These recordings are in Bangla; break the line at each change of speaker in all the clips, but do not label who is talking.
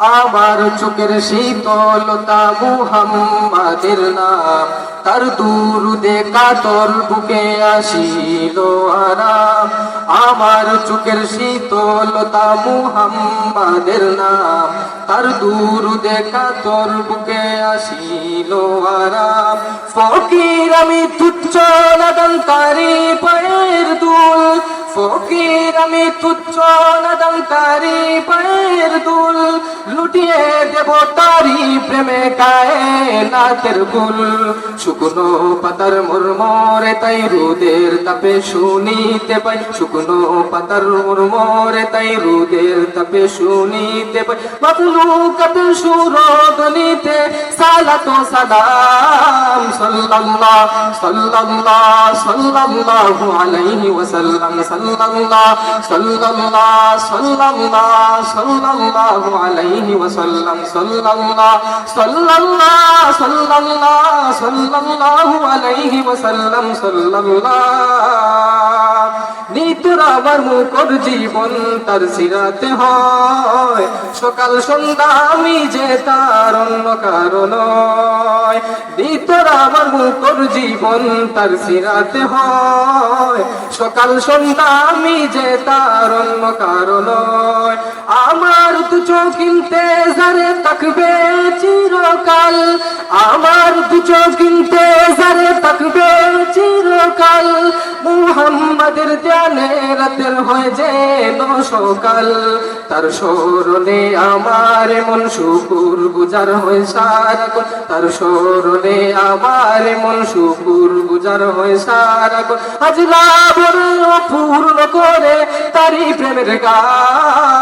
আমার চোখের সেই তলতা মুহাম্মাদের নাম, তার দূর দেখা কাতর বুকে আসিল আরাম। আমার চোখের সেই তলতা মুহাম্মাদের নাম, তার দূর দেখা কাতর বুকে আসিল আরাম। ফকির আমি তুচ্ছ নাদান তারি পায়ের দুল তুচ্ছ নাদন তারি পায়ের দুল। লুটিয়ে দেব তারি প্রেমে গায়ে নাতের গুল। শুকনো পাতার মুরমরে তাই রুদের তাপে শুনিতে পাই। শুকনো পাতার মুরমরে তাই রুদের তাপে শুনিতে পাই। মাতলু কাপে সুরদনিতে সালাতো সালাম, সাল্লাল্লাহ সাল্লাল্লাহ, সাল্লাল্লাহু আলাইহি ওয়াসাল্লাম, সাল্লাল্লাহ সাল্লাল্লাহ সাল্লাল্লাহ, সাল্লাল্লাহু আলাইহি ওয়াসাল্লাম সাল্লাল্লাহ সাল্লাল্লাহ সাল্লাল্লাহ আলাইহি ওয়াসাল্লাম সাল্লাল্লাহ আমার মুখর জীবন তার সিরাতে হয়। সকাল সন্ধ্যা আমি যে তার অন্য কারণ নিতুর আমার মুখর জীবন তার সিরাতে হয়। সকাল সন্ধ্যা আমি যে তার অন্য কারণ আমার দু চোখিনতে যারে তাকবে চিরকাল। আমার দু যারে তাকবে চিরকাল মুহাম্মাদের জানে রাতের হয়ে যে সকাল তার স্মরণে আমার মন শুকুর গুজার হয়ে সারাক্ষণ তার স্মরণে আমার মন শুকুর গুজার হয়ে সারাক্ষণ আজ রাবণ পূর্ণ করে তারি প্রেমের গান।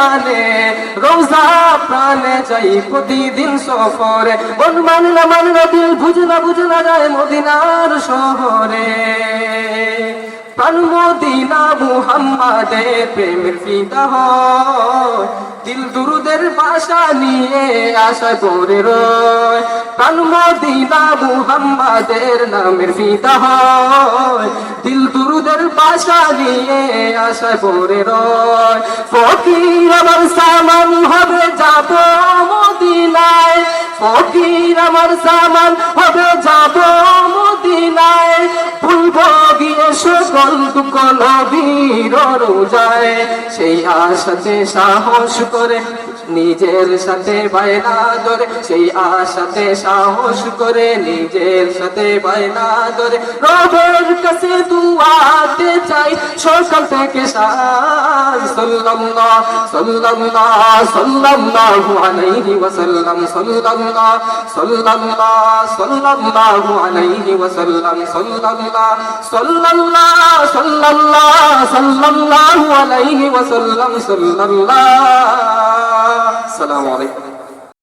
টানে রোজা প্রাণে যাই প্রতিদিন সফরে। মন মানলা মানলা দিল বুঝলা বুঝলা যায় মদিনার শহরে। প্রাণ মদিনা মুহাম্মাদে প্রেমের ফিদা হয়। দিল দুরুদের বাসা নিয়ে আশা করে রয়। প্রাণ মদিনা মুহাম্মাদের নামের ফিদা দিল দুরুদের বাসা নিয়ে আশা করে রয়। আমার সামান হবে যাব মদিনায়। ফকির আমার সামান হবে যাব দুঃখ নবীর রোজায় সেই আশাতে সাহস করে নিজের সাথে বায়না ধরে সেই আশাতে সাহস করে নিজের সাথে বায়না ধরে রবের কাছে দুয়াতে চাই, সকাল থেকে সাল সাল্লাল্লাহ সাল্লাল্লাহ, সাল্লাল্লাহু আলাইহি ওয়াসাল্লাম, সাল্লাল্লাহ সাল্লাল্লাহ, সাল্লাল্লাহু আলাইহি ওয়াসাল্লাম, সাল্লাল্লাহ সাল্লাল্লাহ সাল্লাল্লাহ, সাল্লাল্লাহু আলাইহি ওয়াসাল্লাম, সাল্লাল্লাহ। আলাইকুম।